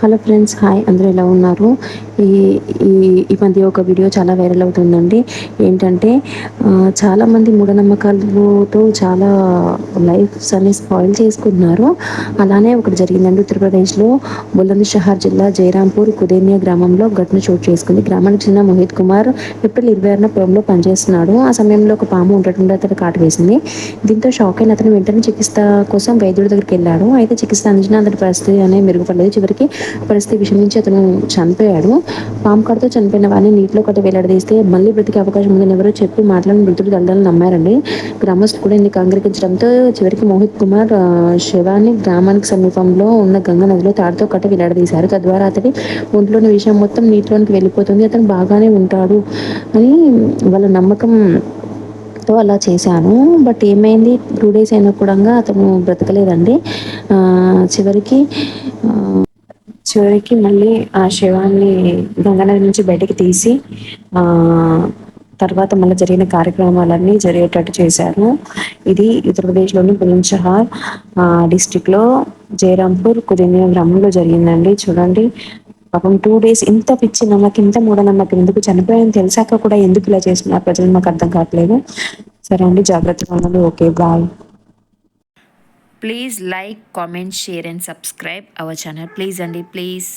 Hello friends hi. అందరూ ఎలా ఉన్నారు? ఈ ఈ ఈ మధ్య ఒక వీడియో చాలా వైరల్ అవుతుందండి. ఏంటంటే చాలామంది మూఢనమ్మకాలతో చాలా లైఫ్స్ అని స్పాయిల్ చేసుకుంటున్నారు. అలానే ఒకటి జరిగిందండి. ఉత్తరప్రదేశ్లో బులంద్షహర్ జిల్లా జయరాంపూర్ కుదేనియా గ్రామంలో ఘటన చోటు చేసుకుంది. గ్రామానికి చెందిన మోహిత్ కుమార్ ఏప్రిల్ ఇరవై ఆరున పొలంలో పనిచేస్తున్నాడు. ఆ సమయంలో ఒక పాము ఉండటంలో అతను కాటు వేసింది. దీంతో షాక్ అయిన అతను వెంటనే చికిత్స కోసం వైద్యుడి దగ్గరికి వెళ్ళాడు. అయితే చికిత్స అందించిన అతని పరిస్థితి అనేది మెరుగుపడలేదు. చివరికి పరిస్థితి విషమించి అతను చనిపోయాడు. పాము కాటుతో చనిపోయిన వారిని నీటిలో కట్టి వేలాడదీస్తే మళ్ళీ బ్రతికే అవకాశం ఉందని ఎవరో చెప్పి మాట్లాడిన మృతుడు దళాలు నమ్మారండి. గ్రామస్తులు కూడా ఇందుకు అంగీకరించడంతో చివరికి మోహిత్ కుమార్ శవాన్ని గ్రామానికి సమీపంలో ఉన్న గంగా నదిలో తాడుతో కట్టి వేలాడదీశారు. తద్వారా అతని ఒంట్లోని విషయం మొత్తం నీటిలోనికి వెళ్ళిపోతుంది. అతను బాగానే ఉంటాడు అని వాళ్ళ నమ్మకం తో అలా చేశాను. బట్ ఏమైంది? టూ డేస్ అయినా కూడా అతను బ్రతకలేదండి. చివరికి చివరికి మళ్ళీ ఆ శవాన్ని గంగానది నుంచి బయటకు తీసి ఆ తర్వాత మళ్ళీ జరిగిన కార్యక్రమాలన్నీ జరిగేటట్టు చేశారు ఇది ఉత్తరప్రదేశ్లోని బులంద్షహర్ డిస్టిక్లో జయరాంపూర్ కుదిమియా గ్రామంలో జరిగిందండి. చూడండి పాపం టూ డేస్ ఇంత పిచ్చి నమ్మకం ఇంత మూఢనమ్మకం ఎందుకు చనిపోయాయని తెలిసాక కూడా ఎందుకు ఇలా చేస్తున్నారు ప్రజలు మాకు అర్థం కావట్లేదు. సరే అండి జాగ్రత్తగా ఉండండి. Okay bye. please like comment share and subscribe our channel please అండి ప్లీజ్